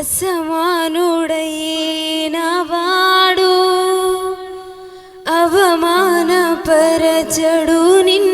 అసమానుడైనవాడు అవమానపరచడు నిన్ను.